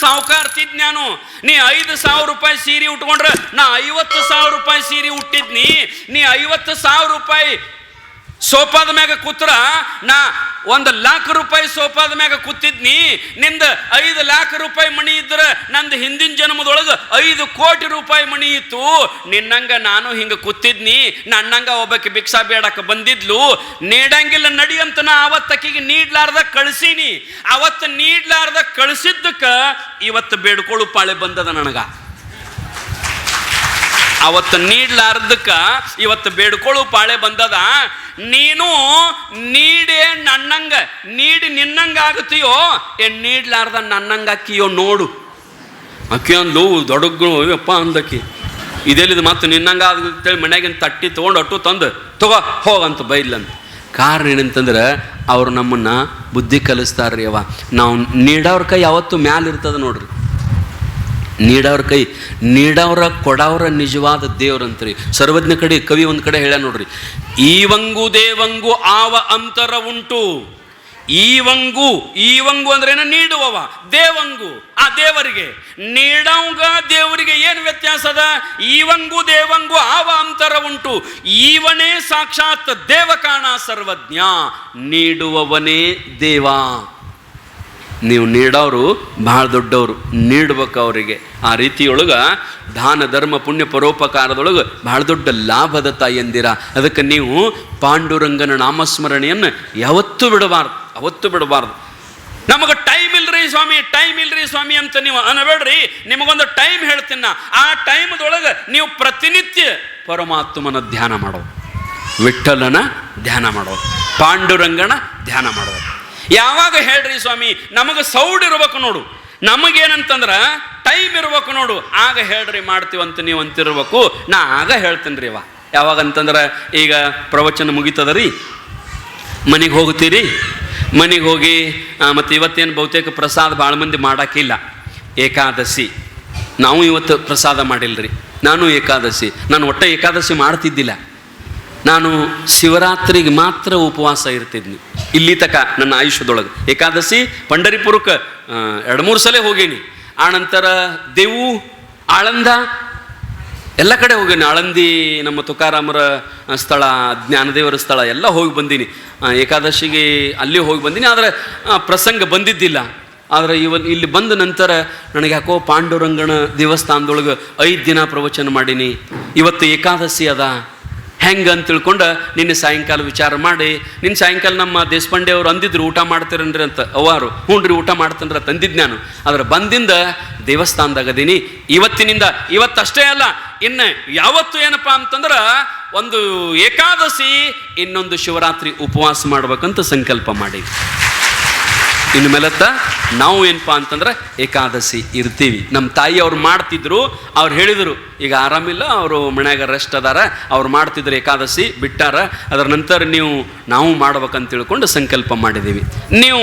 ಸಾವುಕಾರ್ತಿದ್ ನಾನು. ನೀ ಐದು ಸಾವಿರ ರೂಪಾಯಿ ಸೀರೆ ಉಟ್ಕೊಂಡ್ರೆ ನಾ ಐವತ್ತು ಸಾವಿರ ರೂಪಾಯಿ ಸೀರೆ ಉಟ್ಟಿದ್ನಿ. ನೀ ಐವತ್ತು ಸಾವಿರ ರೂಪಾಯಿ ಸೋಫಾದ ಮ್ಯಾಗ ಕೂತ್ರ, ನಾ ಒಂದು ಲಾಖ ರೂಪಾಯಿ ಸೋಪಾದ ಮ್ಯಾಗ ಕೂತಿದ್ನಿ, ನಿಂದ ಐದು ಲಾಖ ರೂಪಾಯಿ ಮಣಿ ಇದ್ರೆ, ನಂದು ಹಿಂದಿನ ಜನ್ಮದೊಳಗೆ ಐದು ಕೋಟಿ ರೂಪಾಯಿ ಮಣಿ ಇತ್ತು. ನಿನ್ನಂಗ ನಾನು ಹಿಂಗ ಕೂತಿದ್ನಿ, ನನ್ನಂಗ ಒಬ್ಬಕ್ಕೆ ಭಿಕ್ಷಾ ಬೇಡಕ್ಕೆ ಬಂದಿದ್ಲು. ನೀಡಂಗಿಲ್ಲ ನಡಿ ಅಂತ ನಾ ಅವತ್ತಕ್ಕಿಗೆ ನೀಡ್ಲಾರ್ದ ಕಳಿಸೀನಿ. ಅವತ್ತು ನೀಡ್ಲಾರ್ದ ಕಳಿಸಿದ್ದಕ್ಕ ಇವತ್ತು ಬೇಡ್ಕೊಳ್ಳು ಪಾಳೆ ಬಂದದ ನನಗ. ಅವತ್ತು ನೀಡ್ಲಾರ್ದಕ್ಕ ಇವತ್ತು ಬೇಡ್ಕೊಳು ಪಾಳೆ ಬಂದದ. ನೀನು ನೀಡೇ ನನ್ನಂಗ, ನೀಡಿ ನಿನ್ನಂಗ ಆಗುತ್ತೀಯೋ? ಏನ್ ನೀಡ್ಲಾರ್ದ ನನ್ನಂಗ ಅಕ್ಕಿಯೋ ನೋಡು. ಅಕ್ಕಿ ಅಂದ್ಲು ದೊಡ್ಡಗಳು, ಅಯ್ಯಪ್ಪ ಅಂದಕ್ಕಿ ಇದೆಲ್ಲಿದು ಮತ್ತು ನಿನ್ನಂಗ ಅಂತೇಳಿ ಮನೆಗಿನ ತಟ್ಟಿ ತೊಗೊಂಡು ಅಟ್ಟು ತಂದು. ತಗೋ ಹೋಗಂತ ಬೈಲಂತ ಕಾರಣ ಏನಂತಂದ್ರೆ ಅವ್ರು ನಮ್ಮನ್ನ ಬುದ್ಧಿ ಕಲಿಸ್ತಾರ್ರಿ ಅವ ನಾವು ನೀಡೋರ ಕೈ ಯಾವತ್ತು ಮ್ಯಾಲೆ ಇರ್ತದ ನೋಡ್ರಿ. ನೀಡವ್ರ ಕೈ, ನೀಡವ್ರ, ಕೊಡವ್ರ ನಿಜವಾದ ದೇವ್ರಂತ್ರಿ ಸರ್ವಜ್ಞ ಕಡೆ, ಕವಿ ಒಂದು ಕಡೆ ಹೇಳ ನೋಡ್ರಿ. ಈವಂಗು ದೇವಂಗು ಆವ ಅಂತರ ಉಂಟು. ಈವಂಗು ಈವಂಗು ಅಂದ್ರೇನ ನೀಡುವವ. ದೇವಂಗು ಆ ದೇವರಿಗೆ. ನೀಡವಂಗ ದೇವರಿಗೆ ಏನು ವ್ಯತ್ಯಾಸ ಅದ ಈವಂಗು ದೇವಂಗು ಆವ ಅಂತರ ಉಂಟು. ಈವನೇ ಸಾಕ್ಷಾತ್ ದೇವಕಾಣ ಸರ್ವಜ್ಞ. ನೀಡುವವನೇ ದೇವ. ನೀವು ನೀಡೋರು ಭಾಳ ದೊಡ್ಡವರು, ನೀಡ್ಬೇಕು ಅವರಿಗೆ. ಆ ರೀತಿಯೊಳಗೆ ದಾನ ಧರ್ಮ ಪುಣ್ಯ ಪರೋಪಕಾರದೊಳಗೆ ಭಾಳ ದೊಡ್ಡ ಲಾಭದ ಎಂದಿರ. ಅದಕ್ಕೆ ನೀವು ಪಾಂಡುರಂಗನ ನಾಮಸ್ಮರಣೆಯನ್ನು ಯಾವತ್ತೂ ಬಿಡಬಾರ್ದು ಅವತ್ತು ಬಿಡಬಾರ್ದು. ನಮಗೆ ಟೈಮ್ ಇಲ್ರಿ ಸ್ವಾಮಿ ಟೈಮ್ ಇಲ್ರಿ ಸ್ವಾಮಿ ಅಂತ ನೀವು ಅನಬೇಡ್ರಿ. ನಿಮಗೊಂದು ಟೈಮ್ ಹೇಳ್ತೀನಿ ನಾ. ಆ ಟೈಮ್ದೊಳಗೆ ನೀವು ಪ್ರತಿನಿತ್ಯ ಪರಮಾತ್ಮನ ಧ್ಯಾನ ಮಾಡೋದು. ವಿಠಲನ ಧ್ಯಾನ ಮಾಡೋದು. ಪಾಂಡುರಂಗನ ಧ್ಯಾನ ಮಾಡೋದು. ಯಾವಾಗ ಹೇಳ್ರಿ ಸ್ವಾಮಿ, ನಮಗೆ ಸೌಡ್ ಇರ್ಬೇಕು ನೋಡು. ನಮಗೇನಂತಂದ್ರೆ ಟೈಮ್ ಇರ್ಬೇಕು ನೋಡು. ಆಗ ಹೇಳ್ರಿ ಮಾಡ್ತೀವಂತ ನೀವು ಅಂತಿರ್ಬೇಕು. ನಾ ಆಗ ಹೇಳ್ತೀನಿ ರೀ ಅವ ಯಾವಾಗ ಅಂತಂದ್ರೆ ಈಗ ಪ್ರವಚನ ಮುಗಿತದ ರೀ ಮನೆಗೆ ಹೋಗ್ತೀರಿ ಮನೆಗೆ ಹೋಗಿ ಮತ್ತು ಇವತ್ತೇನು ಬಹುತೇಕ ಪ್ರಸಾದ ಭಾಳ ಮಂದಿ ಮಾಡೋಕ್ಕಿಲ್ಲ ಏಕಾದಶಿ. ನಾವು ಇವತ್ತು ಪ್ರಸಾದ ಮಾಡಿಲ್ರಿ. ನಾನು ಏಕಾದಶಿ. ನಾನು ಒಟ್ಟ ಏಕಾದಶಿ ಮಾಡ್ತಿದ್ದಿಲ್ಲ. ನಾನು ಶಿವರಾತ್ರಿಗೆ ಮಾತ್ರ ಉಪವಾಸ ಇರ್ತಿದ್ನಿ. ಇಲ್ಲಿ ತಕ ನನ್ನ ಆಯುಷ್ಯದೊಳಗೆ. ಏಕಾದಶಿ, ಪಂಡರಿಪುರಕ್ಕೆ ಎರಡು ಮೂರು ಸಲ ಹೋಗೇನಿ. ಆನಂತರ ದೇವು, ಆಳಂದ, ಎಲ್ಲ ಕಡೆ ಹೋಗೇನಿ. ಆಳಂದಿ, ನಮ್ಮ ತುಕಾರಾಮರ ಸ್ಥಳ, ಜ್ಞಾನದೇವರ ಸ್ಥಳ ಎಲ್ಲ ಹೋಗಿ ಬಂದೀನಿ. ಏಕಾದಶಿಗೆ ಅಲ್ಲಿ ಹೋಗಿ ಬಂದೀನಿ. ಆದರೆ ಪ್ರಸಂಗ ಬಂದಿದ್ದಿಲ್ಲ. ಆದರೆ ಇವ ಇಲ್ಲಿ ಬಂದ ನಂತರ ನನಗೆ ಯಾಕೋ ಪಾಂಡುರಂಗನ ದೇವಸ್ಥಾನದೊಳಗೆ ಐದು ದಿನ ಪ್ರವಚನ ಮಾಡೀನಿ. ಇವತ್ತು ಏಕಾದಶಿ ಅದ. ಹೆಂಗೆ ಅಂತ ತಿಳ್ಕೊಂಡು ನಿನ್ನೆ ಸಾಯಂಕಾಲ ವಿಚಾರ ಮಾಡಿ ನಿನ್ನ ಸಾಯಂಕಾಲ ನಮ್ಮ ದೇಶಪಾಂಡೆ ಅವರು ಅಂದಿದ್ರು ಊಟ ಮಾಡ್ತೀರನ್ರಿ ಅಂತ. ಅವರು ಹ್ಞೂ ಊಟ ಮಾಡ್ತಂದ್ರೆ ತಂದಿದ್ ನಾನು. ಆದ್ರೆ ಬಂದಿಂದ ದೇವಸ್ಥಾನದಾಗ ಅದೀನಿ. ಇವತ್ತಿನಿಂದ, ಇವತ್ತಷ್ಟೇ ಅಲ್ಲ, ಇನ್ನು ಯಾವತ್ತು ಏನಪ್ಪ ಅಂತಂದ್ರೆ ಒಂದು ಏಕಾದಶಿ ಇನ್ನೊಂದು ಶಿವರಾತ್ರಿ ಉಪವಾಸ ಮಾಡ್ಬೇಕಂತ ಸಂಕಲ್ಪ ಮಾಡಿ ಇನ್ನು ಮೇಲತ್ತ ನಾವು ಏನಪ್ಪ ಅಂತಂದ್ರೆ ಏಕಾದಶಿ ಇರ್ತೀವಿ. ನಮ್ಮ ತಾಯಿ ಅವ್ರು ಮಾಡ್ತಿದ್ರು, ಅವ್ರು ಹೇಳಿದರು, ಈಗ ಆರಾಮಿಲ್ಲ, ಅವರು ಮನ್ಯಾಗ ರೆಸ್ಟ್ ಅದಾರ, ಅವ್ರು ಮಾಡ್ತಿದ್ರು ಏಕಾದಶಿ, ಬಿಟ್ಟಾರ, ಅದರ ನಂತರ ನೀವು, ನಾವು ಮಾಡ್ಬೇಕಂತ ತಿಳ್ಕೊಂಡು ಸಂಕಲ್ಪ ಮಾಡಿದ್ದೀವಿ ನೀವು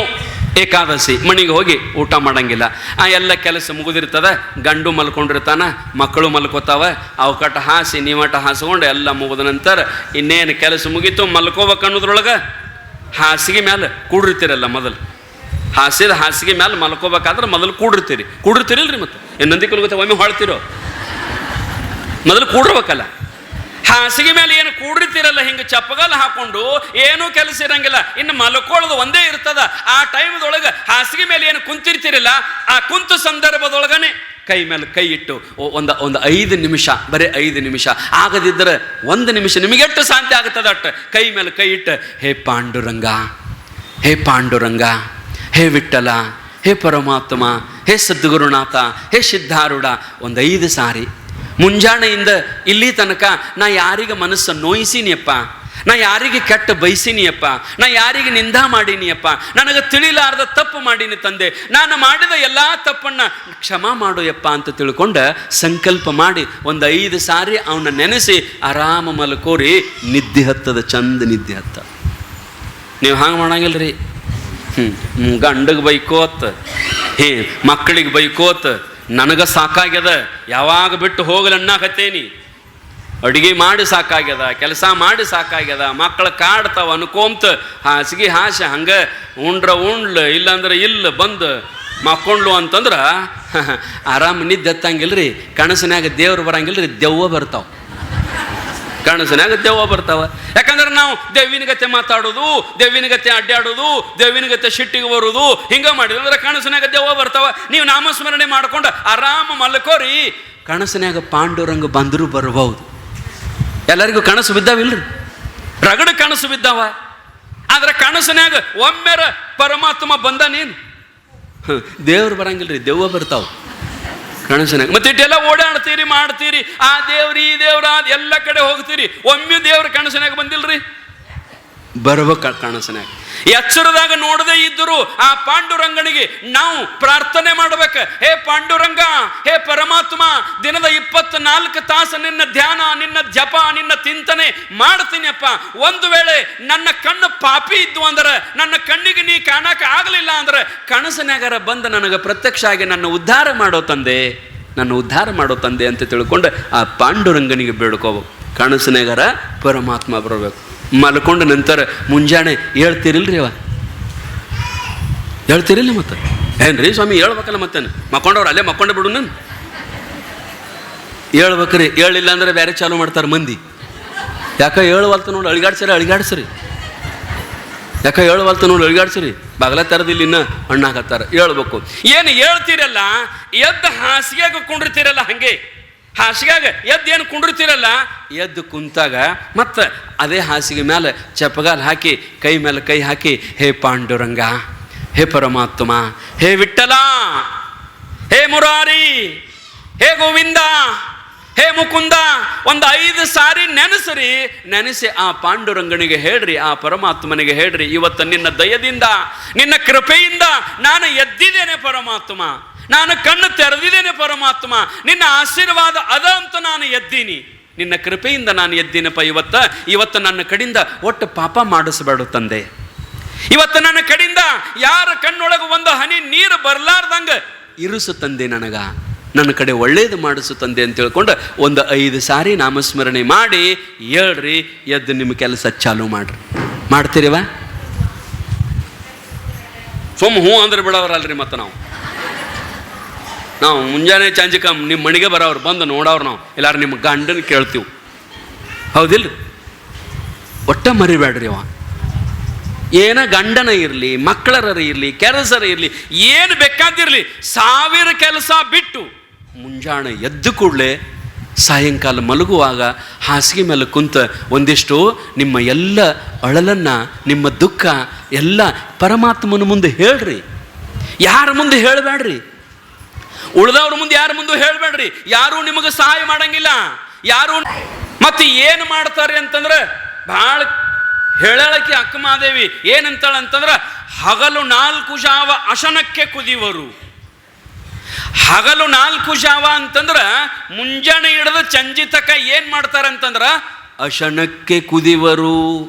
ಏಕಾದಶಿ, ಮನೆಗೆ ಹೋಗಿ ಊಟ ಮಾಡಂಗಿಲ್ಲ. ಆ ಎಲ್ಲ ಕೆಲಸ ಮುಗಿದಿರ್ತದೆ, ಗಂಡು ಮಲ್ಕೊಂಡಿರ್ತಾನ, ಮಕ್ಕಳು ಮಲ್ಕೋತಾವೆ, ಅವಕಟ ಹಾಸಿ, ನೀವಟ ಹಾಸ್ಕೊಂಡು ಎಲ್ಲ ಮುಗಿದ ನಂತರ ಇನ್ನೇನು ಕೆಲಸ ಮುಗೀತು ಮಲ್ಕೋಬೇಕು ಅನ್ನೋದ್ರೊಳಗೆ ಹಾಸಿಗೆ ಮೇಲೆ ಕೂಡಿರ್ತೀರಲ್ಲ ಮೊದಲು. ಹಾಸಿದ ಹಾಸಿಗೆ ಮೇಲೆ ಮಲ್ಕೋಬೇಕಾದ್ರೆ ಮೊದಲು ಕೂಡಿರ್ತೀರಿ. ಕೂಡಿರ್ತೀರಿಲ್ರಿ ಮತ್ತೆ? ಏನು ನಂದಿ ಕುಲ್ಗತ್ತೆ ಒಮ್ಮೆ ಹೊಳ್ತಿರೋ ಮೊದಲು ಕೂಡಿರ್ಬೇಕಲ್ಲ. ಹಾಸಿಗೆ ಮೇಲೆ ಏನು ಕೂಡಿರ್ತೀರಲ್ಲ, ಹಿಂಗೆ ಚಪ್ಪಗಲ್ ಹಾಕೊಂಡು ಏನೂ ಕೆಲಸ ಇರಂಗಿಲ್ಲ. ಇನ್ನು ಮಲ್ಕೊಳ್ಳೋದು ಒಂದೇ ಇರ್ತದ. ಆ ಟೈಮ್ದೊಳಗೆ ಹಾಸಿಗೆ ಮೇಲೆ ಏನು ಕುಂತಿರ್ತಿರಲ್ಲ, ಆ ಕುಂತು ಸಂದರ್ಭದೊಳಗನೆ ಕೈ ಮೇಲೆ ಕೈ ಇಟ್ಟು ಒಂದು ಒಂದು ಐದು ನಿಮಿಷ, ಬರೀ ಐದು ನಿಮಿಷ. ಆಗದಿದ್ದರೆ ಒಂದು ನಿಮಿಷ ನಿಮಗೆಟ್ಟು ಶಾಂತಿ ಆಗುತ್ತದೆ ಅಟ್ಟ ಕೈ ಮೇಲೆ ಕೈ ಇಟ್ಟು, ಹೇ ಪಾಂಡುರಂಗ ಹೇ ಪಾಂಡುರಂಗ ಹೇ ವಿಠಲ ಹೇ ಪರಮಾತ್ಮ, ಹೇ ಸದ್ಗುರುನಾಥ, ಹೇ ಸಿದ್ಧಾರೂಢ ಒಂದು ಐದು ಸಾರಿ. ಮುಂಜಾನೆಯಿಂದ ಇಲ್ಲಿ ತನಕ ನಾ ಯಾರಿಗೆ ಮನಸ್ಸು ನೋಯಿಸಿನಿಯಪ್ಪ, ನಾ ಯಾರಿಗೆ ಕೆಟ್ಟ ಬಯಸಿನಿಯಪ್ಪ, ನಾ ಯಾರಿಗೆ ನಿಂದ ಮಾಡೀನಿಯಪ್ಪ, ನನಗೆ ತಿಳಿಲಾರ್ದ ತಪ್ಪು ಮಾಡೀನಿ ತಂದೆ, ನಾನು ಮಾಡಿದ ಎಲ್ಲ ತಪ್ಪನ್ನು ಕ್ಷಮಾ ಮಾಡೋಯಪ್ಪ ಅಂತ ತಿಳ್ಕೊಂಡು ಸಂಕಲ್ಪ ಮಾಡಿ ಒಂದು ಐದು ಸಾರಿ ಅವನ್ನ ನೆನೆಸಿ ಆರಾಮ ಮಲ್ಕೋರಿ, ನಿದ್ದೆ ಹತ್ತದ ಚಂದ ನಿದ್ದೆ ಹತ್ತ. ನೀವು ಹಂಗೆ ಮಾಡಂಗಿಲ್ರಿ. ಹ್ಞೂ ಗಂಡಗೆ ಬೈಕೋತ್, ಹೇ, ಮಕ್ಕಳಿಗೆ ಬೈಕೋತ್, ನನಗೆ ಸಾಕಾಗ್ಯದ, ಯಾವಾಗ ಬಿಟ್ಟು ಹೋಗಲನ್ನಾಕತ್ತೇನಿ ಅಡುಗೆ ಮಾಡಿ ಸಾಕಾಗ್ಯದ, ಕೆಲಸ ಮಾಡಿ ಸಾಕಾಗ್ಯದ ಮಕ್ಕಳು ಕಾಡ್ತಾವ ಅನ್ಕೊಂತ ಹಾಸಿಗೆ ಹಾಸೆ ಹಂಗೆ ಉಂಡ್ರ ಉಂಡ್ಲ, ಇಲ್ಲಾಂದ್ರೆ ಇಲ್ಲ ಬಂದು ಮಕ್ಕೊಂಡ್ಲು ಅಂತಂದ್ರೆ, ಆರಾಮ ನಿದ್ದೆ ರೀ ಕನಸಿನಾಗ ದೇವ್ರು ಬರಂಗಿಲ್ಲ ರೀ ದೆವ್ವ ಬರ್ತಾವ. ಕನಸಿನಾಗ ದೆವ್ವ ಬರ್ತಾವ. ಯಾಕಂದ್ರೆ ನಾವು ದೇವಿನ ಗತೆ ಮಾತಾಡೋದು ದೇವಿನ ಗತೆ ಅಡ್ಡಾಡೋದು ದೇವಿನ ಗತೆ ಶಿಟ್ಟಿಗೆ ಬರೋದು, ಹಿಂಗೆ ಮಾಡಿದ್ವಿ ಅಂದ್ರೆ ಕನಸಿನಾಗ ದೆವ್ವ ಬರ್ತಾವ. ನೀವು ನಾಮಸ್ಮರಣೆ ಮಾಡ್ಕೊಂಡು ಆರಾಮ ಮಲ್ಕೋರಿ. ಕನಸಿನಾಗ ಪಾಂಡುರಂಗ ಬಂದರೂ ಬರಬಹುದು. ಎಲ್ಲರಿಗೂ ಕನಸು ಬಿದ್ದಾವಿಲ್ರಿ? ರಗಡ ಕನಸು ಬಿದ್ದಾವ. ಆದ್ರೆ ಕನಸಿನಾಗ ಒಮ್ಮೆರ ಪರಮಾತ್ಮ ಬಂದ ನೀನು. ದೇವ್ರು ಬರಂಗಿಲ್ರಿ, ದೆವ್ವ ಬರ್ತಾವ. ಕನಸಿನಾಗ. ಮತ್ತೆ ಇಟ್ಟೆಲ್ಲ ಓಡಾಡ್ತೀರಿ, ಮಾಡ್ತೀರಿ. ಆ ದೇವ್ರ, ಈ ದೇವ್ರ ಎಲ್ಲ ಕಡೆ ಹೋಗ್ತೀರಿ. ಒಮ್ಮೆ ದೇವ್ರ ಕನಸಿನಾಗ ಬಂದಿಲ್ರಿ? ಬರ್ಬೇಕ ಕನಸಿನಾಗ ಎಚ್ಚರದಾಗ ನೋಡದೇ ಇದ್ದರೂ ಆ ಪಾಂಡುರಂಗನಿಗೆ ನಾವು ಪ್ರಾರ್ಥನೆ ಮಾಡಬೇಕು. ಹೇ ಪಾಂಡುರಂಗ, ಹೇ ಪರಮಾತ್ಮ, ದಿನದ ಇಪ್ಪತ್ನಾಲ್ಕು ತಾಸು ನಿನ್ನ ಧ್ಯಾನ, ನಿನ್ನ ಜಪ, ನಿನ್ನ ಚಿಂತನೆ ಮಾಡ್ತೀನಿಯಪ್ಪ. ಒಂದು ವೇಳೆ ನನ್ನ ಕಣ್ಣು ಪಾಪಿ ಇದ್ದು ಅಂದ್ರೆ, ನನ್ನ ಕಣ್ಣಿಗೆ ನೀ ಕಾಣಕ ಆಗಲಿಲ್ಲ ಅಂದ್ರೆ, ಕನಸಿನಾಗರ ಬಂದು ನನಗೆ ಪ್ರತ್ಯಕ್ಷ ಆಗಿ ನನ್ನ ಉದ್ಧಾರ ಮಾಡೋ ತಂದೆ, ನನ್ನ ಉದ್ಧಾರ ಮಾಡೋ ತಂದೆ ಅಂತ ತಿಳ್ಕೊಂಡು ಆ ಪಾಂಡುರಂಗನಿಗೆ ಬೇಡ್ಕೋಬೇಕು ಕನಸಿನಾಗರ ಪರಮಾತ್ಮ ಬರಬೇಕು. ಮಲ್ಕೊಂಡ ನಂತರ ಮುಂಜಾನೆ ಹೇಳ್ತೀರಿಲ್ರಿ ಅವ? ಹೇಳ್ತಿರಲ್ಲ ಮತ್ತೆ? ಏನ್ರಿ ಸ್ವಾಮಿ, ಹೇಳ್ಬೇಕಲ್ಲ ಮತ್ತೆ ಮಕ್ಕೊಂಡವ್ರು ಅಲ್ಲೇ ಮಕ್ಕೊಂಡ ಬಿಡು ನಾನು. ಹೇಳ್ಬೇಕ್ರಿ, ಹೇಳಿಲ್ಲ ಅಂದ್ರೆ ಬೇರೆ ಚಾಲು ಮಾಡ್ತಾರೆ ಮಂದಿ. ಯಾಕ ಹೇಳುವಲ್ತ ನೋಡಿ ಅಳಿಗಾಡ್ಸರಿ ಅಳಿಗಾಡ್ಸ್ರಿ. ಯಾಕೆ ಹೇಳುವಲ್ತ ನೋಡಿ, ಅಳಿಗಾಡ್ಸ್ರಿ. ಬಾಗಲ ತರದಿಲ್ಲ ಇನ್ನ ಹಣ್ಣಾಕತ್ತಾರ ಹೇಳ್ಬೇಕು. ಏನು ಹೇಳ್ತೀರಲ್ಲ, ಎದ್ದು ಹಾಸಿಗೆಗೆ ಕುಂಡಿರ್ತೀರಲ್ಲ ಹಂಗೆ. ಹಾಸಿಗೆಗೆ ಎದ್ದು ಏನು ಕುಂಡಿರ್ತೀರಲ್ಲ ಎದ್ದು ಕುಂತಾಗ ಮತ್ತೆ ಅದೇ ಹಾಸಿಗೆ ಮೇಲೆ ಚಪ್ಪಗಾಲ ಹಾಕಿ, ಕೈ ಮೇಲೆ ಕೈ ಹಾಕಿ, ಹೇ ಪಾಂಡುರಂಗ, ಹೇ ಪರಮಾತ್ಮ, ಹೇ ವಿಠಲ ಹೇ ಮುರಾರಿ, ಹೇ ಗೋವಿಂದ, ಹೇ ಮುಕುಂದ, ಒಂದು ಐದು ಸಾರಿ ನೆನೆಸ್ರಿ, ನೆನೆಸಿ ಆ ಪಾಂಡುರಂಗನಿಗೆ ಹೇಳ್ರಿ, ಆ ಪರಮಾತ್ಮನಿಗೆ ಹೇಳ್ರಿ, ಇವತ್ತು ನಿನ್ನ ದಯದಿಂದ, ನಿನ್ನ ಕೃಪೆಯಿಂದ ನಾನು ಎದ್ದಿದ್ದೇನೆ ಪರಮಾತ್ಮ, ನಾನು ಕಣ್ಣು ತೆರೆದಿದ್ದೇನೆ ಪರಮಾತ್ಮ, ನಿನ್ನ ಆಶೀರ್ವಾದ ಅದ ಅಂತ ನಾನು ಎದ್ದೀನಿ. ನಿನ್ನ ಕೃಪೆಯಿಂದ ನಾನು ಎದ್ದಿನಪ್ಪ ಇವತ್ತ? ಇವತ್ತು ನನ್ನ ಕಡಿಂದ ಒಟ್ಟು ಪಾಪ ಮಾಡಿಸಬೇಡ ತಂದೆ. ಇವತ್ತು ನನ್ನ ಕಡಿಂದ ಯಾರ ಕಣ್ಣೊಳಗೆ ಒಂದು ಹನಿ ನೀರು ಬರಲಾರ್ದಂಗ ಇರಿಸು ತಂದೆ ನನಗ. ನನ್ನ ಕಡೆ ಒಳ್ಳೇದು ಮಾಡಿಸು ತಂದೆ ಅಂತ ತಿಳ್ಕೊಂಡು ಒಂದು ಐದು ಸಾರಿ ನಾಮಸ್ಮರಣೆ ಮಾಡಿ ಹೇಳ್ರಿ, ಎದ್ದು ನಿಮ್ಮ ಕೆಲಸ ಚಾಲು ಮಾಡ್ರಿ. ಮಾಡ್ತೀರಿವಾ? ಸುಮ್ಮ ಹ್ಞೂ ಅಂದ್ರೆ ಬಿಡೋರಲ್ರಿ ಮತ್ತೆ ನಾವು. ನಾವು ಮುಂಜಾನೆ ಚಾಂಜಿಕ ನಿಮ್ಮ ಮನೆಗೆ ಬರೋರು ಬಂದು ನೋಡೋರು ನಾವು. ಎಲ್ಲಾರು ನಿಮ್ಮ ಗಂಡನ ಕೇಳ್ತೀವಿ. ಹೌದಿಲ್ಲ ಒಟ್ಟ ಮರಿಬೇಡ್ರಿ ಅವ. ಏನ ಗಂಡನ ಇರಲಿ ಮಕ್ಕಳರ ಇರಲಿ, ಕೆಲಸರ ಇರಲಿ, ಏನು ಬೇಕಾದಿರಲಿ, ಸಾವಿರ ಕೆಲಸ ಬಿಟ್ಟು ಮುಂಜಾನೆ ಎದ್ದು ಕೂಡಲೇ ಸಾಯಂಕಾಲ ಮಲಗುವಾಗ ಹಾಸಿಗೆ ಮೇಲೆ ಕುಂತ ಒಂದಿಷ್ಟು ನಿಮ್ಮ ಎಲ್ಲ ಅಳಲನ್ನು, ನಿಮ್ಮ ದುಃಖ ಎಲ್ಲ ಪರಮಾತ್ಮನ ಮುಂದೆ ಹೇಳ್ರಿ. ಯಾರ ಮುಂದೆ ಹೇಳಬೇಡ್ರಿ ಉಳಿದವ್ರ ಮುಂದೆ ಯಾರ ಮುಂದೆ ಹೇಳಬೇಡ್ರಿ. ಯಾರು ನಿಮಗೆ ಸಹಾಯ ಮಾಡಂಗಿಲ್ಲ. ಯಾರು ಮತ್ತೆ ಏನು ಮಾಡ್ತಾರೆ ಅಂತಂದ್ರೆ ಭಾಳ ಹೇಳಕ್ಕೆ ಅಕ್ಕ ಮಾದೇವಿ ಏನಂತಾಳೆ ಅಂತಂದ್ರೆ, ಹಗಲು ನಾಲ್ಕು ಜಾವ ಅಶನಕ್ಕೆ ಕುದಿವರು. ಹಗಲು ನಾಲ್ಕು ಜಾವ ಅಂತಂದ್ರೆ ಮುಂಜಾನೆ ಹಿಡಿದು ಚಂಜಿತಕ ತಕ ಏನ್ ಮಾಡ್ತಾರೆ ಅಂತಂದ್ರ, ಅಶನಕ್ಕೆ ಕುದಿವರು.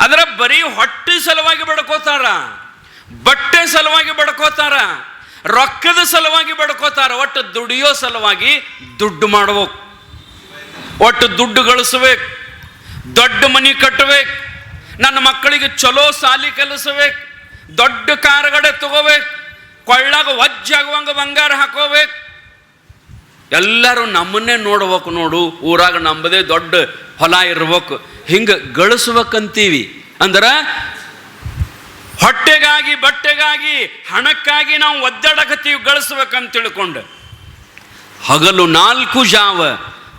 ಅದರ ಬರೀ ಹೊಟ್ಟೆ ಸಲುವಾಗಿ ಬಡ್ಕೋತಾರ. ಬಟ್ಟೆ ಸಲುವಾಗಿ ಬಡ್ಕೋತಾರ. ರೊಕ್ಕದ ಸಲುವಾಗಿ ಬಡ್ಕೋತಾರ, ಒಟ್ಟು ದುಡಿಯೋ ಸಲುವಾಗಿ ದುಡ್ಡು ಮಾಡ್ಬೇಕು. ಒಟ್ಟು ದುಡ್ಡು ಗಳಿಸ್ಬೇಕು. ದೊಡ್ಡ ಮನಿ ಕಟ್ಟಬೇಕು ನನ್ನ ಮಕ್ಕಳಿಗೆ ಚಲೋ ಸಾಲಿ ಕಲಿಸ್ಬೇಕು. ದೊಡ್ಡ ಕಾರ್ಗಡೆ ತಗೋಬೇಕು. ಕೊಳ್ಳಾಗ ವಜ್ಜಾಗುವಂಗ ಬಂಗಾರ ಹಾಕೋಬೇಕು. ಎಲ್ಲರೂ ನಮ್ಮನ್ನೇ ನೋಡ್ಬೇಕು ನೋಡು. ಊರಾಗ ನಂಬದೇ ದೊಡ್ಡ ಹೊಲ ಇರ್ಬೇಕು. ಹಿಂಗೆ ಗಳಿಸ್ಬೇಕಂತೀವಿ. ಅಂದ್ರೆ ಹೊಟ್ಟೆಗಾಗಿ, ಬಟ್ಟೆಗಾಗಿ, ಹಣಕ್ಕಾಗಿ ನಾವು ಒದ್ದಾಡಕತ್ತೀವಿ ಗಳಿಸ್ಬೇಕಂತ ತಿಳ್ಕೊಂಡು ಹಗಲು ನಾಲ್ಕು ಜಾವ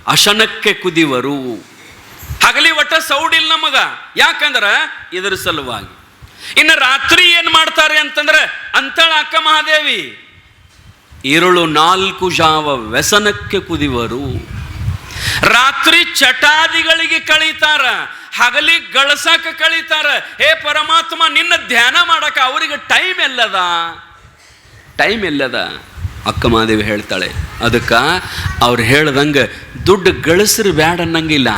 ಅಶನಕ್ಕೆ ಕುದಿವರು. ಹಗಲಿ ಒಟ್ಟ ಸೌಡಿಲ್ಲ ನಮಗ. ಯಾಕಂದ್ರೆ ಇದರ ಸಲುವಾಗಿ. ಇನ್ನು ರಾತ್ರಿ ಏನು ಮಾಡ್ತಾರೆ ಅಂತಂದ್ರೆ ಅಂತಳ ಅಕ್ಕ ಮಹಾದೇವಿ ಇರುಳು ನಾಲ್ಕು ಜಾವ ವ್ಯಸನಕ್ಕೆ ಕುದಿವರು. ರಾತ್ರಿ ಚಟಾದಿಗಳಿಗೆ ಕಳೀತಾರ. ಹಗಲಿ ಗಳಸಾಕ ಕಳೀತಾರ. ಹೇ ಪರಮಾತ್ಮ, ನಿನ್ನ ಧ್ಯಾನ ಮಾಡಕ ಅವರಿಗೆ ಟೈಮ್ ಎಲ್ಲದ? ಟೈಮ್ ಎಲ್ಲದ? ಅಕ್ಕ ಮಾದೇವಿ ಹೇಳ್ತಾಳೆ, ಅದಕ್ಕೆ ಅವ್ರು ಹೇಳ್ದಂಗೆ, ದುಡ್ಡು ಗಳಿಸ್ರಿ ಬ್ಯಾಡ ಅನ್ನಂಗಿಲ್ಲ.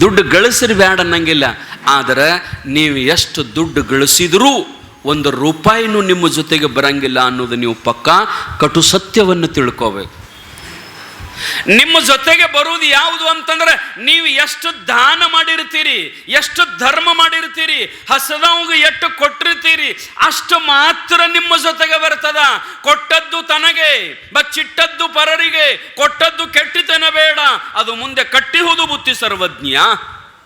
ದುಡ್ಡು ಗಳಿಸ್ರಿ ಬ್ಯಾಡ ಅನ್ನಂಗಿಲ್ಲ. ಆದರೆ ನೀವು ಎಷ್ಟು ದುಡ್ಡು ಗಳಿಸಿದರೂ ಒಂದು ರೂಪಾಯಿನೂ ನಿಮ್ಮ ಜೊತೆಗೆ ಬರಂಗಿಲ್ಲ ಅನ್ನೋದು ನೀವು ಪಕ್ಕಾ ಕಟು ಸತ್ಯವನ್ನು ತಿಳ್ಕೋಬೇಕು. ನಿಮ್ಮ ಜೊತೆಗೆ ಬರುವುದು ಯಾವುದು ಅಂತಂದ್ರೆ ನೀವು ಎಷ್ಟು ದಾನ ಮಾಡಿರ್ತೀರಿ, ಎಷ್ಟು ಧರ್ಮ ಮಾಡಿರ್ತೀರಿ ಹಸದವ್ಗೆ ಎಷ್ಟು ಕೊಟ್ಟಿರ್ತೀರಿ, ಅಷ್ಟು ಮಾತ್ರ ನಿಮ್ಮ ಜೊತೆಗೆ ಬರ್ತದ. ಕೊಟ್ಟದ್ದು ತನಗೆ ಬಚ್ಚಿಟ್ಟದ್ದು ಪರರಿಗೆ, ಕೊಟ್ಟದ್ದು ಕೆಟ್ಟಿತನ ಬೇಡ. ಅದು ಮುಂದೆ ಕಟ್ಟಿಹುದು ಬುತ್ತಿ ಸರ್ವಜ್ಞ.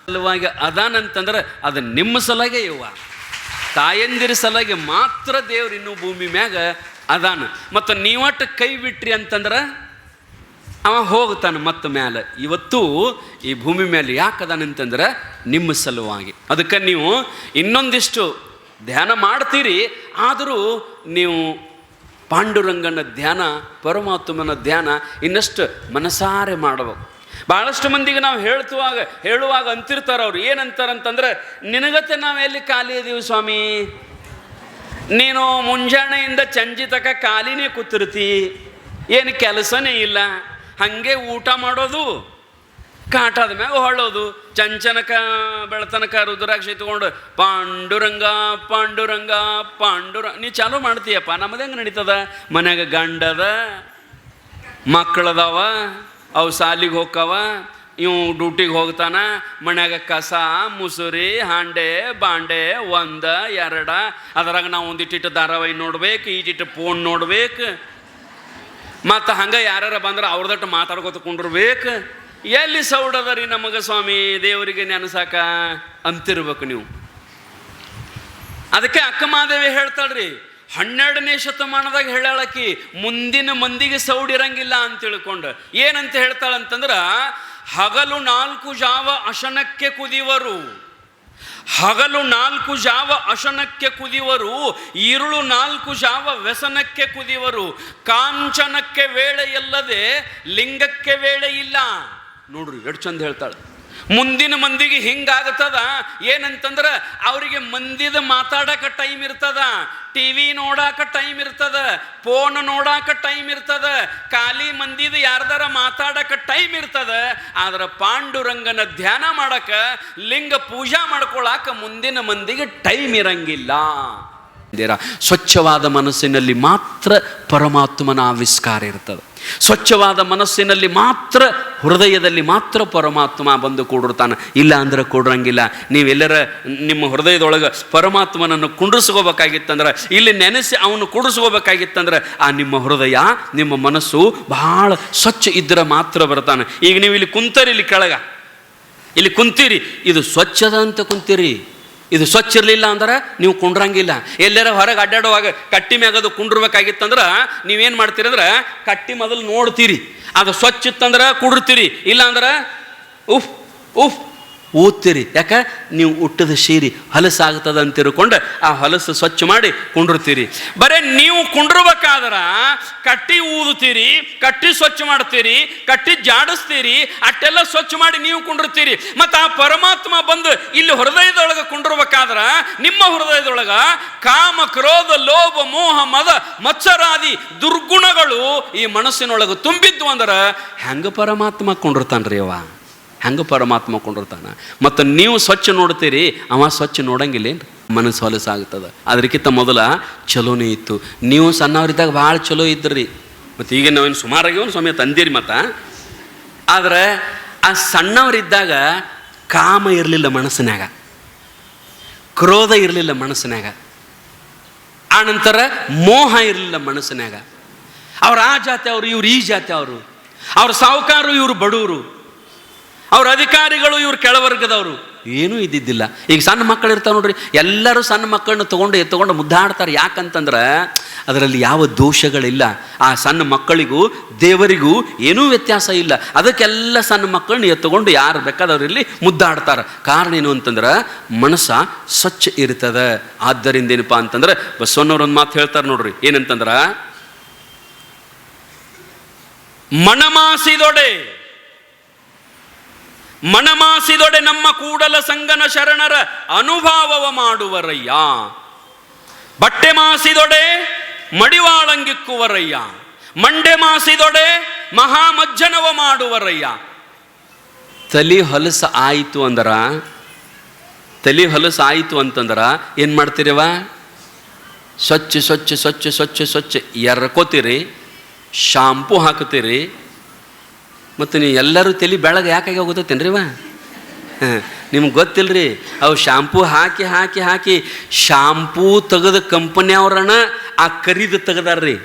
ಸಲುವಾಗಿ ಅದಾನಂತಂದ್ರೆ ಅದು ನಿಮ್ಮ ಸಲಗೆ ಇವ ತಾಯಂದಿರ ಸಲಗೆ ಮಾತ್ರ ದೇವ್ರು ಇನ್ನೂ ಭೂಮಿ ಮ್ಯಾಗ ಅದಾನ. ಮತ್ತು ನೀವಟ್ಟು ಕೈ ಬಿಟ್ರಿ ಅಂತಂದ್ರೆ ಅವ ಹೋಗ್ತಾನೆ ಮತ್ತೆ ಮ್ಯಾಲೆ. ಇವತ್ತು ಈ ಭೂಮಿ ಮೇಲೆ ಯಾಕೆ ಅದಾನಂತಂದ್ರೆ ನಿಮ್ಮ ಸಲುವಾಗಿ. ಅದಕ್ಕೆ ನೀವು ಇನ್ನೊಂದಿಷ್ಟು ಧ್ಯಾನ ಮಾಡ್ತೀರಿ, ಆದರೂ ನೀವು ಪಾಂಡುರಂಗನ ಧ್ಯಾನ, ಪರಮಾತ್ಮನ ಧ್ಯಾನ ಇನ್ನಷ್ಟು ಮನಸಾರೆ ಮಾಡಬೇಕು. ಭಾಳಷ್ಟು ಮಂದಿಗೆ ನಾವು ಹೇಳ್ತುವಾಗ, ಹೇಳುವಾಗ ಅಂತಿರ್ತಾರೆ ಅವ್ರು ಏನಂತಾರಂತಂದ್ರೆ ನಿನಗತ್ತೆ ನಾವು ಎಲ್ಲಿ ಖಾಲಿ ಇದೀವಿ ಸ್ವಾಮಿ? ನೀನು ಮುಂಜಾನೆಯಿಂದ ಚಂಜಿತಕ ತಕ ಖಾಲಿನೇ ಕೂತಿರ್ತಿ. ಏನು ಕೆಲಸನೇ ಇಲ್ಲ. ಹಾಗೆ ಊಟ ಮಾಡೋದು, ಕಾಟದ ಮ್ಯಾಗ ಹೊಳ್ಳೋದು, ಚಂಚನಕ, ಬೆಳತನಕ ರುದ್ರಾಕ್ಷಿ ತಗೊಂಡು, ಪಾಂಡುರಂಗ ಪಾಂಡುರಂಗ, ಪಾಂಡುರ, ನೀ ಚಾಲೂ ಮಾಡ್ತೀಯಪ್ಪ ನಮ್ದು ಹೆಂಗೆ ನಡೀತದ? ಮನ್ಯಾಗ ಗಂಡದ ಮಕ್ಕಳದವ ಅವು ಸಾಲಿಗೆ ಹೋಕ್ಕವ, ಇವು ಡ್ಯೂಟಿಗೆ ಹೋಗ್ತಾನ, ಮನ್ಯಾಗ ಕಸ, ಮುಸುರಿ, ಹಾಂಡೆ, ಬಾಂಡೆ, ಒಂದ, ಎರಡ, ಅದ್ರಾಗ ನಾವು ಒಂದಿಟ್ಟಿಟ್ಟು ಧಾರಾವಾಹಿ ನೋಡ್ಬೇಕು ಈಟಿಟ್ಟು ಫೋನ್ ನೋಡ್ಬೇಕು ಮತ್ತು ಹಂಗೆ ಯಾರ್ಯಾರ ಬಂದ್ರೆ ಅವ್ರದಟ್ಟು ಮಾತಾಡ್ಕೊತ ಕುಂಡಿರ್ಬೇಕು ಎಲ್ಲಿ ಸೌಡದ ರೀ ನಮಗೆ ಸ್ವಾಮಿ, ದೇವರಿಗೆ ನೆನಸಾಕ ಅಂತಿರ್ಬೇಕು ನೀವು. ಅದಕ್ಕೆ ಅಕ್ಕ ಮಾದೇವಿ ಹೇಳ್ತಾಳ್ರಿ, ಹನ್ನೆರಡನೇ ಶತಮಾನದಾಗ ಹೇಳಾಳಕಿ ಮುಂದಿನ ಮಂದಿಗೆ ಸೌಡಿರಂಗಿಲ್ಲ ಅಂತ ತಿಳ್ಕೊಂಡು. ಏನಂತ ಹೇಳ್ತಾಳಂತಂದ್ರ, ಹಗಲು ನಾಲ್ಕು ಜಾವ ಅಶನಕ್ಕೆ ಕುದಿವರು. ಹಗಲು ನಾಲ್ಕು ಜಾವ ಅಶನಕ್ಕೆ ಕುದಿವರು ಇರುಳು ನಾಲ್ಕು ಜಾವ ವ್ಯಸನಕ್ಕೆ ಕುದಿವರು. ಕಾಂಚನಕ್ಕೆ ವೇಳೆಯಲ್ಲದೆ ಲಿಂಗಕ್ಕೆ ವೇಳೆ ಇಲ್ಲ. ನೋಡ್ರಿ ಎಷ್ಟು ಚಂದ ಹೇಳ್ತಾಳೆ. ಮುಂದಿನ ಮಂದಿಗೆ ಹಿಂಗಾಗತ್ತದ ಏನಂತಂದ್ರೆ ಅವರಿಗೆ ಮಂದಿದ ಮಾತಾಡಕ ಟೈಮ್ ಇರ್ತದ ಟಿ ವಿ ನೋಡಾಕ ಟೈಮ್ ಇರ್ತದ ಫೋನ್ ನೋಡಾಕ ಟೈಮ್ ಇರ್ತದ, ಖಾಲಿ ಮಂದಿದ ಯಾರ್ದಾರ ಮಾತಾಡಕ ಟೈಮ್ ಇರ್ತದ, ಆದ್ರೆ ಪಾಂಡುರಂಗನ ಧ್ಯಾನ ಮಾಡಕ, ಲಿಂಗ ಪೂಜಾ ಮಾಡ್ಕೊಳಾಕ ಮುಂದಿನ ಮಂದಿಗೆ ಟೈಮ್ ಇರಂಗಿಲ್ಲ. ಸ್ವಚ್ಛವಾದ ಮನಸ್ಸಿನಲ್ಲಿ ಮಾತ್ರ ಪರಮಾತ್ಮನ ಆವಿಷ್ಕಾರ ಇರ್ತದೆ. ಸ್ವಚ್ಛವಾದ ಮನಸ್ಸಿನಲ್ಲಿ ಮಾತ್ರ, ಹೃದಯದಲ್ಲಿ ಮಾತ್ರ ಪರಮಾತ್ಮ ಬಂದು ಕೂಡಿರ್ತಾನೆ. ಇಲ್ಲ ಅಂದ್ರೆ ಕೂಡ್ರಂಗಿಲ್ಲ. ನೀವೆಲ್ಲರ ನಿಮ್ಮ ಹೃದಯದೊಳಗೆ ಪರಮಾತ್ಮನನ್ನು ಕುಂಡ್ರಿಸ್ಕೋಬೇಕಾಗಿತ್ತಂದ್ರೆ, ಇಲ್ಲಿ ನೆನೆಸಿ ಅವನು ಕೂಡಿಸ್ಕೋಬೇಕಾಗಿತ್ತಂದ್ರೆ, ಆ ನಿಮ್ಮ ಹೃದಯ, ನಿಮ್ಮ ಮನಸ್ಸು ಬಹಳ ಸ್ವಚ್ಛ ಇದ್ರೆ ಮಾತ್ರ ಬರ್ತಾನೆ. ಈಗ ನೀವು ಇಲ್ಲಿ ಕುಂತರಿ ಇಲ್ಲಿ ಕೆಳಗ. ಇಲ್ಲಿ ಕುಂತೀರಿ. ಇದು ಸ್ವಚ್ಛದ ಅಂತ ಕುಂತೀರಿ. ಇದು ಸ್ವಚ್ಛ ಇರಲಿಲ್ಲ ಅಂದ್ರೆ ನೀವು ಕುಂಡ್ರಂಗಿಲ್ಲ. ಎಲ್ಲರ ಹೊರಗೆ ಅಡ್ಡಾಡುವಾಗ ಕಟ್ಟಿ ಮ್ಯಾಗದು ಕುಂಡ್ರಬೇಕಾಗಿತ್ತಂದ್ರೆ ನೀವೇನು ಮಾಡ್ತೀರಿ ಅಂದ್ರೆ ಕಟ್ಟಿ ಮೊದಲು ನೋಡ್ತೀರಿ. ಅದು ಸ್ವಚ್ಛ ಇತ್ತಂದ್ರೆ ಕುಡಿರ್ತೀರಿ. ಇಲ್ಲ ಅಂದ್ರೆ ಉಫ್ ಉಫ್ ಊದ್ತೀರಿ. ಯಾಕೆ? ನೀವು ಹುಟ್ಟದ ಶೀರಿ ಹಲಸಾಗ್ತದ ಅಂತ ತಿಳ್ಕೊಂಡು ಆ ಹೊಲಸು ಸ್ವಚ್ಛ ಮಾಡಿ ಕುಂಡಿರ್ತೀರಿ ಬರೀ ನೀವು ಕುಂಡ್ರಬೇಕಾದ್ರ ಕಟ್ಟಿ ಊದುತ್ತೀರಿ, ಕಟ್ಟಿ ಸ್ವಚ್ಛ ಮಾಡ್ತೀರಿ, ಕಟ್ಟಿ ಜಾಡಿಸ್ತೀರಿ, ಅಟ್ಟೆಲ್ಲ ಸ್ವಚ್ಛ ಮಾಡಿ ನೀವು ಕುಂಡಿರ್ತೀರಿ ಮತ್ತು ಆ ಪರಮಾತ್ಮ ಬಂದು ಇಲ್ಲಿ ಹೃದಯದೊಳಗೆ ಕುಂಡಿರ್ಬೇಕಾದ್ರೆ, ನಿಮ್ಮ ಹೃದಯದೊಳಗ ಕಾಮ, ಕ್ರೋಧ, ಲೋಭ, ಮೋಹ, ಮದ, ಮತ್ಸರಾದಿ ದುರ್ಗುಣಗಳು ಈ ಮನಸ್ಸಿನೊಳಗೆ ತುಂಬಿದ್ದು ಅಂದ್ರೆ ಹೆಂಗೆ ಪರಮಾತ್ಮ ಕುಂಡಿರ್ತಾನ್ರಿ ಅವ? ಹೆಂಗೆ ಪರಮಾತ್ಮ ಕೊಂಡಿರ್ತಾನೆ ಮತ್ತು ನೀವು ಸ್ವಚ್ಛ ನೋಡ್ತೀರಿ, ಅವ ಸ್ವಚ್ಛ ನೋಡಂಗಿಲ್ಲೇನು ಮನಸ್ಸು ಹೊಲಸಾಗ್ತದೆ. ಅದಕ್ಕಿಂತ ಮೊದಲ ಚಲೋನೇ ಇತ್ತು. ನೀವು ಸಣ್ಣವರಿದ್ದಾಗ ಭಾಳ ಚಲೋ ಇದ್ರಿ. ಮತ್ತು ಈಗ ನಾವೇನು ಸುಮಾರಾಗಿ ಸ್ವಾಮಿ ತಂದಿರಿ ಮತ್ತ. ಆದರೆ ಆ ಸಣ್ಣವರಿದ್ದಾಗ ಕಾಮ ಇರಲಿಲ್ಲ ಮನಸ್ಸಿನಾಗ ಕ್ರೋಧ ಇರಲಿಲ್ಲ ಮನಸ್ಸಿನಾಗ ಆನಂತರ ಮೋಹ ಇರಲಿಲ್ಲ ಮನಸ್ಸಿನಾಗ ಅವ್ರು ಆ ಜಾತಿ ಅವರು, ಇವ್ರು ಈ ಜಾತಿ ಅವರು. ಅವ್ರ ಸಾಹುಕಾರರು ಇವರು ಬಡವರು ಅವ್ರ ಅಧಿಕಾರಿಗಳು ಇವ್ರು ಕೆಳವರ್ಗದವರು. ಏನೂ ಇದ್ದಿದ್ದಿಲ್ಲ. ಈಗ ಸಣ್ಣ ಮಕ್ಕಳು ಇರ್ತಾವೆ ನೋಡ್ರಿ, ಎಲ್ಲರೂ ಸಣ್ಣ ಮಕ್ಕಳನ್ನ ತೊಗೊಂಡು ಎತ್ಕೊಂಡು ಮುದ್ದಾಡ್ತಾರೆ. ಯಾಕಂತಂದ್ರೆ ಅದರಲ್ಲಿ ಯಾವ ದೋಷಗಳಿಲ್ಲ. ಆ ಸಣ್ಣ ಮಕ್ಕಳಿಗೂ, ದೇವರಿಗೂ ಏನೂ ವ್ಯತ್ಯಾಸ ಇಲ್ಲ. ಅದಕ್ಕೆಲ್ಲ ಸಣ್ಣ ಮಕ್ಕಳನ್ನ ಎತ್ತುಕೊಂಡು ಯಾರು ಬೇಕಾದವರಲ್ಲಿ ಮುದ್ದಾಡ್ತಾರೆ. ಕಾರಣ ಏನು ಅಂತಂದ್ರೆ, ಮನಸ್ಸ ಸ್ವಚ್ಛ ಇರ್ತದೆ. ಆದ್ದರಿಂದ ಏನಪ್ಪ ಅಂತಂದ್ರೆ ಬಸವಣ್ಣವ್ರೊಂದು ಮಾತು ಹೇಳ್ತಾರೆ ನೋಡ್ರಿ. ಏನಂತಂದ್ರೆ ಮಣಮಾಸಿದೊಡೆ ಮಣಮಾಸಿದೊಡೆ ನಮ್ಮ ಕೂಡಲ ಸಂಗನ ಶರಣರ ಅನುಭಾವವ ಮಾಡುವರಯ್ಯ. ಬಟ್ಟೆ ಮಾಸಿದೊಡೆ ಮಡಿವಾಳಂಗಿಕ್ಕುವರಯ್ಯ. ಮಂಡೆ ಮಾಸಿದೊಡೆ ಮಹಾಮಜ್ಜನವ ಮಾಡುವರಯ್ಯ. ತಲಿ ಹೊಲಸ ಆಯಿತು ಅಂದರ? ತಲಿ ಹೊಲಸ ಆಯಿತು ಅಂತಂದ್ರ ಏನು ಮಾಡ್ತೀರವ ಸ್ವಚ್ಛ ಸ್ವಚ್ಛ ಸ್ವಚ್ಛ ಸ್ವಚ್ಛ ಸ್ವಚ್ಛ, ಎರ್ಕೋತೀರಿ, ಶಾಂಪು ಹಾಕ್ತೀರಿ ಮತ್ತು ನೀವು ಎಲ್ಲರೂ ತಲೆ ಬೆಳಗ್ಗೆ ಯಾಕಾಗಿ ಹೋಗುತ್ತೇನ್ರಿ ವಾ ನಿಮ್ಗೆ ಗೊತ್ತಿಲ್ಲರಿ ಅವು ಶಾಂಪೂ ಹಾಕಿ ಹಾಕಿ ಹಾಕಿ ಶಾಂಪೂ ತೆಗೆದ ಕಂಪನಿಯವ್ರನ್ನ ಆ ಕರಿದು ತೆಗ್ದಾರ್ರಿ.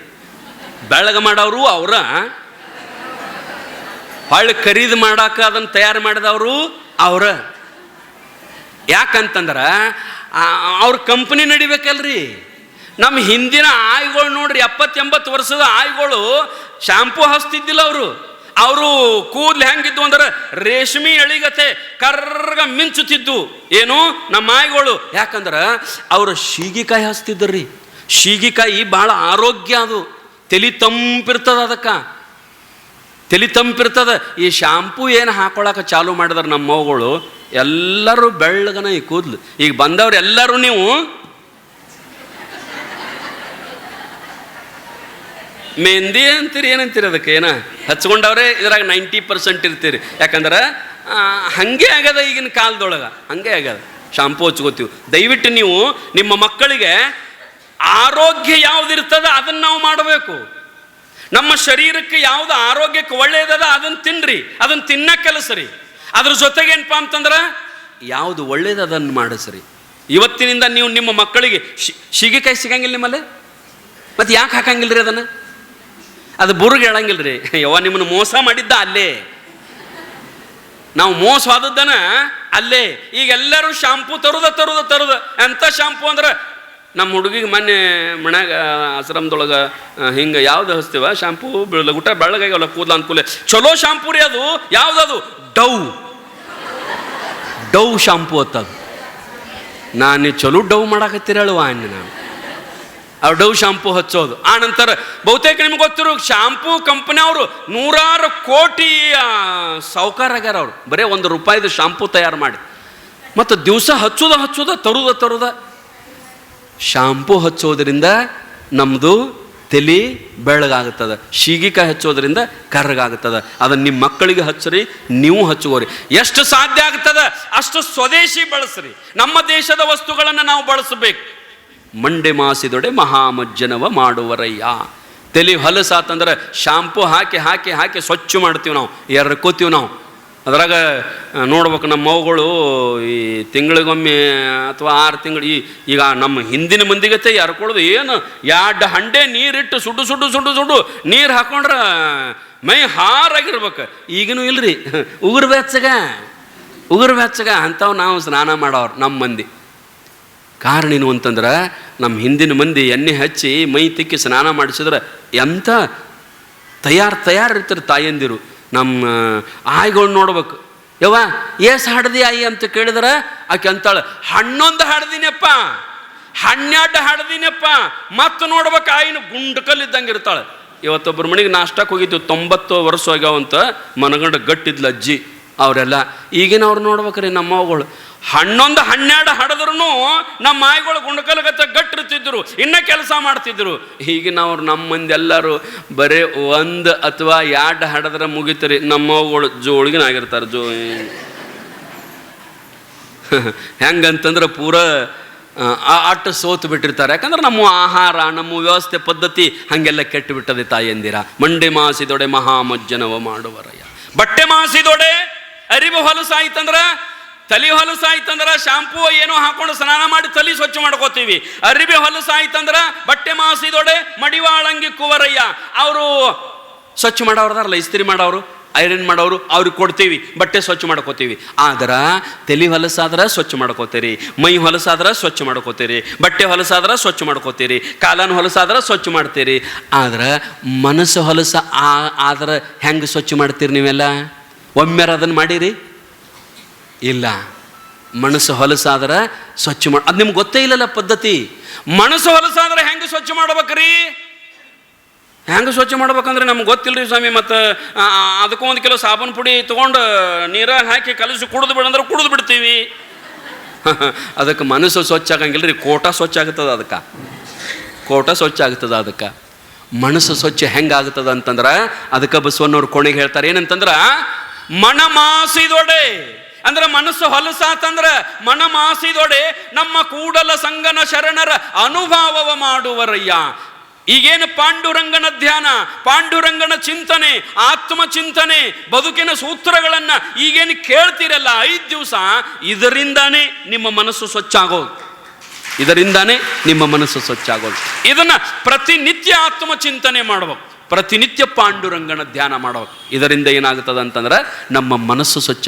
ಬೆಳಗ್ಗೆ ಮಾಡೋರು ಅವರ. ಹೊಳ್ಳಿ ಖರೀದಿ ಮಾಡಾಕ ಅದನ್ನು ತಯಾರು ಮಾಡಿದವರು ಅವ್ರ. ಯಾಕಂತಂದ್ರೆ ಅವ್ರ ಕಂಪ್ನಿ ನಡಿಬೇಕಲ್ರಿ. ನಮ್ಮ ಹಿಂದಿನ ಆಯ್ಗಳು ನೋಡ್ರಿ, ಎಪ್ಪತ್ತೆಂಬತ್ತು ವರ್ಷದ ಆಯ್ಗಳು ಶಾಂಪೂ ಹಚ್ತಿದ್ದಿಲ್ಲ ಅವರು. ಅವರು ಕೂದ್ಲು ಹೆಂಗಿದ್ದು ಅಂದ್ರೆ ರೇಷ್ಮೆ ಎಳಿಗತೆ ಕರ್ರಗ ಮಿಂಚುತ್ತಿದ್ದು. ಏನು? ನಮ್ಮ ಮಾಯಿಗಳು. ಯಾಕಂದ್ರೆ ಅವರು ಶೀಗಿಕಾಯಿ ಹಚ್ತಿದ್ದರ್ರಿ ಶೀಗಿಕಾಯಿ ಭಾಳ ಆರೋಗ್ಯ ಅದು. ತಲೆ ತಂಪಿರ್ತದ ಅದಕ್ಕೆ. ತಲೆ ತಂಪಿರ್ತದ. ಈ ಶಾಂಪೂ ಏನು ಹಾಕೊಳಕ ಚಾಲು ಮಾಡಿದಾರೆ ನಮ್ಮ ಮಗುಗಳು ಎಲ್ಲರೂ ಬೆಳ್ಳಗನ ಈ ಕೂದಲು. ಈಗ ಬಂದವ್ರು ಎಲ್ಲರೂ ನೀವು ಮೆಹಂದಿ ಅಂತೀರಿ ಏನಂತೀರಿ ಅದಕ್ಕೆ ಏನ ಹಚ್ಕೊಂಡವ್ರೆ ಇದ್ರಾಗ ನೈಂಟಿ ಪರ್ಸೆಂಟ್ ಇರ್ತೀರಿ ಯಾಕಂದ್ರೆ ಹಂಗೆ ಆಗದ ಈಗಿನ ಕಾಲದೊಳಗೆ ಹಂಗೆ ಆಗದ ಶಾಂಪು ಹಚ್ಕೋತೀವಿ ದಯವಿಟ್ಟು ನೀವು ನಿಮ್ಮ ಮಕ್ಕಳಿಗೆ ಆರೋಗ್ಯ ಯಾವ್ದಿರ್ತದ ಅದನ್ನು ನಾವು ಮಾಡಬೇಕು ನಮ್ಮ ಶರೀರಕ್ಕೆ ಯಾವ್ದು ಆರೋಗ್ಯಕ್ಕೆ ಒಳ್ಳೆಯದದ ಅದನ್ನು ತಿನ್ರಿ ಅದನ್ನು ತಿನ್ನ ಕೆಲಸರಿ ಅದ್ರ ಜೊತೆಗೆ ಏನಪ್ಪ ಅಂತಂದ್ರೆ ಯಾವುದು ಒಳ್ಳೇದು ಅದನ್ನು ಮಾಡಿಸ್ರಿ ಇವತ್ತಿನಿಂದ ನೀವು ನಿಮ್ಮ ಮಕ್ಕಳಿಗೆ ಶಿ- ಶೀಗೆಕಾಯಿ ಸಿಗಂಗಿಲ್ಲ ನಿಮ್ಮಲ್ಲಿ ಮತ್ತೆ ಯಾಕೆ ಹಾಕಂಗಿಲ್ರಿ ಅದನ್ನು ಅದು ಬುರುಗ್ ರೀ ಯವ್ವ ನಿಮ್ಮನ್ನು ಮೋಸ ಮಾಡಿದ್ದ ಅಲ್ಲೇ. ನಾವು ಮೋಸ ಆದದ್ದನ ಅಲ್ಲೇ. ಈಗ ಎಲ್ಲರೂ ಶಾಂಪೂ ತರುದ ತರುದ ತರುದ. ಎಂಥ ಶಾಂಪೂ ಅಂದ್ರೆ ನಮ್ಮ ಹುಡುಗಿಗೆ ಮೊನ್ನೆ ಮನ್ಯಾಗ ಆಶ್ರಮದೊಳಗೆ ಹಿಂಗೆ ಯಾವ್ದು ಹಚ್ತೀವ? ಶಾಂಪೂ ಊಟ ಬೆಳಗಾಗಲ್ಲ ಕೂದಲ ಅನುಕೂಲ ಚಲೋ ಶಾಂಪೂ ರೀ ಅದು. ಯಾವ್ದದು? ಡವ್ ಡವ್ ಶಾಂಪು ಅತ್ತದು. ನಾನು ಚಲೋ ಡವ್ ಮಾಡಾಕತ್ತಿರಳುವ ನಾನು. ಆ ಡವ್ ಶಾಂಪು ಹಚ್ಚೋದು. ಆ ನಂತರ ಬಹುತೇಕ ನಿಮ್ಗೆ ಗೊತ್ತಿರೋ, ಶಾಂಪೂ ಕಂಪನಿಯವರು ನೂರಾರು ಕೋಟಿ ಸಾವುಕಾರ ಆಗ್ಯಾರ ಅವರು. ಬರೇ ಒಂದು ರೂಪಾಯಿದು ಶಾಂಪೂ ತಯಾರು ಮಾಡಿ. ಮತ್ತು ದಿವಸ ಹಚ್ಚೋದ ಹಚ್ಚೋದ, ತರುದ ತರುದ. ಶಾಂಪೂ ಹಚ್ಚೋದ್ರಿಂದ ನಮ್ಮದು ತಲೆ ಬೆಳಗಾಗುತ್ತದೆ ಶೀಗಿಕಾಯಿ ಹಚ್ಚೋದ್ರಿಂದ ಕರ್ರಗಾಗುತ್ತದೆ. ಅದನ್ನು ನಿಮ್ಮ ಮಕ್ಕಳಿಗೆ ಹಚ್ಚ್ರಿ, ನೀವು ಹಚ್ಚುವರಿ. ಎಷ್ಟು ಸಾಧ್ಯ ಆಗ್ತದೆ? ಅಷ್ಟು ಸ್ವದೇಶಿ ಬಳಸ್ರಿ. ನಮ್ಮ ದೇಶದ ವಸ್ತುಗಳನ್ನು ನಾವು ಬಳಸಬೇಕು. ಮಂಡೆ ಮಾಸಿದೊಡೆ ಮಹಾಮಜ್ಜನವ ಮಾಡುವರಯ್ಯ. ತಲೆ ಹೊಲಸಾತಂದ್ರೆ ಶಾಂಪು ಹಾಕಿ ಹಾಕಿ ಹಾಕಿ ಸ್ವಚ್ಛ ಮಾಡ್ತೀವಿ ನಾವು ಎರಕೋತೀವಿ ನಾವು. ಅದ್ರಾಗ ನೋಡ್ಬೇಕು ನಮ್ಮ ಮವುಗಳು ಈ ತಿಂಗಳಿಗೊಮ್ಮೆ ಅಥವಾ ಆರು ತಿಂಗಳು, ಈ, ಈಗ ನಮ್ಮ ಹಿಂದಿನ ಮಂದಿಗತೆ ಎರ್ಕೊಳ್ಳೋದು ಏನು, ಎರಡು ಹಂಡೆ ನೀರಿಟ್ಟು ಸುಡು ಸುಡು ಸುಡು ಸುಡು ನೀರು ಹಾಕೊಂಡ್ರೆ ಮೈ ಹಾರಾಗಿರ್ಬೇಕು. ಈಗಿನೂ ಇಲ್ರಿ, ಉಗುರು ಬೆಚ್ಚಗ ಉಗುರು ಬೆಚ್ಚಗ ಅಂಥವು ನಾವು ಸ್ನಾನ ಮಾಡೋರು ನಮ್ಮ ಮಂದಿ. ಕಾರಣ ಏನು ಅಂತಂದ್ರೆ ನಮ್ಮ ಹಿಂದಿನ ಮಂದಿ ಎಣ್ಣೆ ಹಚ್ಚಿ ಮೈ ತಿಕ್ಕಿ ಸ್ನಾನ ಮಾಡಿಸಿದ್ರೆ ಎಂಥ ತಯಾರು ತಯಾರು ಇರ್ತಾರೆ ತಾಯಂದಿರು. ನಮ್ಮ ಆಯ್ಗಳು ನೋಡ್ಬೇಕು. ಯವ್ವ, ಏಸ್ ಹಾಡ್ದಿ ಆಯಿ ಅಂತ ಕೇಳಿದ್ರೆ ಆಕೆ ಅಂತಾಳೆ, ಹಣ್ಣೊಂದು ಹಾಡ್ದಿನಪ್ಪ, ಹನ್ನೆರಡು ಹಾಡ್ದಿನಪ್ಪ. ಮತ್ತೆ ನೋಡ್ಬೇಕು ಆಯಿನ ಗುಂಡ್ಕಲ್ಲಿದ್ದಂಗೆ ಇರ್ತಾಳೆ. ಇವತ್ತೊಬ್ಬರ ಮನೆಗೆ ನಾಷ್ಟಕ್ಕೆ ಹೋಗಿದ್ದು ತೊಂಬತ್ತು ವರ್ಷ ಆಗ್ಯಾವಂತ ಮನಗಂಡ ಗಟ್ಟಿದ್ಲು ಅಜ್ಜಿ, ಅವರೆಲ್ಲ. ಈಗಿನವ್ರು ನೋಡ್ಬೇಕ್ರಿ ನಮ್ಮವುಗಳು. ಹನ್ನೊಂದು, ಹನ್ನೆರಡು ಹಡದ್ರು ನಮ್ಮ ಮಾಯಿಗಳು ಗುಂಡಕಲಗತ್ತ ಗಟ್ಟಿರ್ತಿದ್ರು ಇನ್ನ ಕೆಲಸ ಮಾಡ್ತಿದ್ರು ನಾವು ನಮ್ಮ ಮಂದಿ ಎಲ್ಲರೂ ಬರೀ ಒಂದು ಅಥವಾ ಎರಡು ಹಡದ್ರೆ ಮುಗಿತರಿ. ನಮ್ಮವುಗಳು ಜೋಳಿಗಿನ ಆಗಿರ್ತಾರೆ ಜೋ ಹೆಂಗಂತಂದ್ರೆ ಪೂರ ಅಟ್ಟು ಸೋತು ಬಿಟ್ಟಿರ್ತಾರೆ. ಯಾಕಂದ್ರೆ ನಮ್ಮ ಆಹಾರ, ನಮ್ಮ ವ್ಯವಸ್ಥೆ ಪದ್ಧತಿ ಹಾಗೆಲ್ಲ ಕೆಟ್ಟು ಬಿಟ್ಟದೆ ತಾಯಂದಿರ ಮಂಡೆ ಮಾಸಿದೊಡೆ ಮಹಾಮಜ್ಜನವ ಮಾಡುವರಯ್ಯ. ಬಟ್ಟೆ ಮಾಸಿದೊಡೆ ಅರಿವು ಹೊಲಸಾಯ್ತಂದ್ರ ತಲೆ ಹೊಲಸಾಯ್ತಂದ್ರೆ ಶಾಂಪೂ ಏನೋ ಹಾಕೊಂಡು ಸ್ನಾನ ಮಾಡಿ ತಲೆ ಸ್ವಚ್ಛ ಮಾಡ್ಕೋತೀವಿ. ಅರಿಬಿ ಹೊಲಸಾಯ್ತಂದ್ರೆ ಬಟ್ಟೆ ಮಾಸಿದೊಡೆ ಮಡಿವಾಳಂಗಿ ಕುವರಯ್ಯ. ಅವರು ಸ್ವಚ್ಛ ಮಾಡೋರ್ದಾರಲ್ಲ, ಇಸ್ತ್ರಿ ಮಾಡೋರು ಐರನ್ ಮಾಡೋರು, ಅವ್ರಿಗೆ ಕೊಡ್ತೀವಿ, ಬಟ್ಟೆ ಸ್ವಚ್ಛ ಮಾಡ್ಕೋತೀವಿ. ಆದ್ರೆ ತಲೆ ಹೊಲಸಾದ್ರೆ ಸ್ವಚ್ಛ ಮಾಡ್ಕೋತೀರಿ, ಮೈ ಹೊಲಸಾದ್ರೆ ಸ್ವಚ್ಛ ಮಾಡ್ಕೋತೀರಿ, ಬಟ್ಟೆ ಹೊಲಸಾದ್ರೆ ಸ್ವಚ್ಛ ಮಾಡ್ಕೋತೀರಿ, ಕಾಲನ ಹೊಲಸಾದ್ರೆ ಸ್ವಚ್ಛ ಮಾಡ್ತೀರಿ. ಆದ್ರೆ ಮನಸ್ಸು ಹೊಲಸ ಆದ್ರೆ ಹೆಂಗೆ ಸ್ವಚ್ಛ ಮಾಡ್ತೀರಿ ನೀವೆಲ್ಲ? ಒಮ್ಮೆರ ಅದನ್ನು ಮಾಡಿರಿ? ಇಲ್ಲ. ಮನಸ್ಸು ಹೊಲಸಾದ್ರೆ ಸ್ವಚ್ಛ ಮಾಡಿ ಅದು ನಿಮ್ಗೆ ಗೊತ್ತೇ ಇಲ್ಲಲ್ಲ ಪದ್ಧತಿ. ಮನಸ್ಸು ಹೊಲಸಾದ್ರೆ ಹೆಂಗೆ ಸ್ವಚ್ಛ ಮಾಡ್ಬೇಕ್ರಿ? ಹೆಂಗೆ ಸ್ವಚ್ಛ ಮಾಡ್ಬೇಕಂದ್ರೆ ನಮ್ಗೆ ಗೊತ್ತಿಲ್ಲ ಸ್ವಾಮಿ, ಮತ್ತು ಅದಕ್ಕೂ ಒಂದು ಕಿಲೋ ಸಾಬೂನು ಪುಡಿ ತೊಗೊಂಡು ನೀರಾಗ ಹಾಕಿ ಕಲಸಿ ಕುಡಿದು ಬಿಡಂದ್ರೆ ಕುಡಿದು ಬಿಡ್ತೀವಿ. ಅದಕ್ಕೆ ಮನಸ್ಸು ಸ್ವಚ್ಛ ಆಗಂಗಿಲ್ಲ ರೀ ಕೋಟ ಸ್ವಚ್ಛ ಆಗ್ತದೆ ಅದಕ್ಕೆ. ಕೋಟ ಸ್ವಚ್ಛ ಆಗ್ತದ ಅದಕ್ಕೆ. ಮನಸ್ಸು ಸ್ವಚ್ಛ ಹೆಂಗಾಗ್ತದ ಅಂತಂದ್ರೆ, ಅದಕ್ಕೆ ಬಸವಣ್ಣವ್ರು ಕೊನೆಗೆ ಹೇಳ್ತಾರೆ, ಏನಂತಂದ್ರೆ ಮನ ಮಾಸಿದೊಡೆ ಅಂದ್ರೆ ಮನಸ್ಸು ಹೊಲಸಾತಂದ್ರ ಮನ ಮಾಸಿದೊಡೆ ನಮ್ಮ ಕೂಡಲ ಸಂಗನ ಶರಣರ ಅನುಭಾವವ ಮಾಡುವರಯ್ಯ. ಈಗೇನು ಪಾಂಡುರಂಗನ ಧ್ಯಾನ, ಪಾಂಡುರಂಗನ ಚಿಂತನೆ ಆತ್ಮ ಚಿಂತನೆ ಬದುಕಿನ ಸೂತ್ರಗಳನ್ನ ಈಗೇನು ಕೇಳ್ತಿರಲ್ಲ ಐದು ದಿವಸ, ಇದರಿಂದಾನೇ ನಿಮ್ಮ ಮನಸ್ಸು ಸ್ವಚ್ಛ ಆಗೋದು ಇದರಿಂದಾನೇ ನಿಮ್ಮ ಮನಸ್ಸು ಸ್ವಚ್ಛ ಆಗೋದು ಇದನ್ನ ಪ್ರತಿನಿತ್ಯ ಆತ್ಮ ಚಿಂತನೆ ಮಾಡಬೇಕು ಪ್ರತಿನಿತ್ಯ ಪಾಂಡುರಂಗನ ಧ್ಯಾನ ಮಾಡಬೇಕು ಇದರಿಂದ ಏನಾಗುತ್ತದೆ ಅಂತಂದ್ರೆ ನಮ್ಮ ಮನಸ್ಸು ಸ್ವಚ್ಛ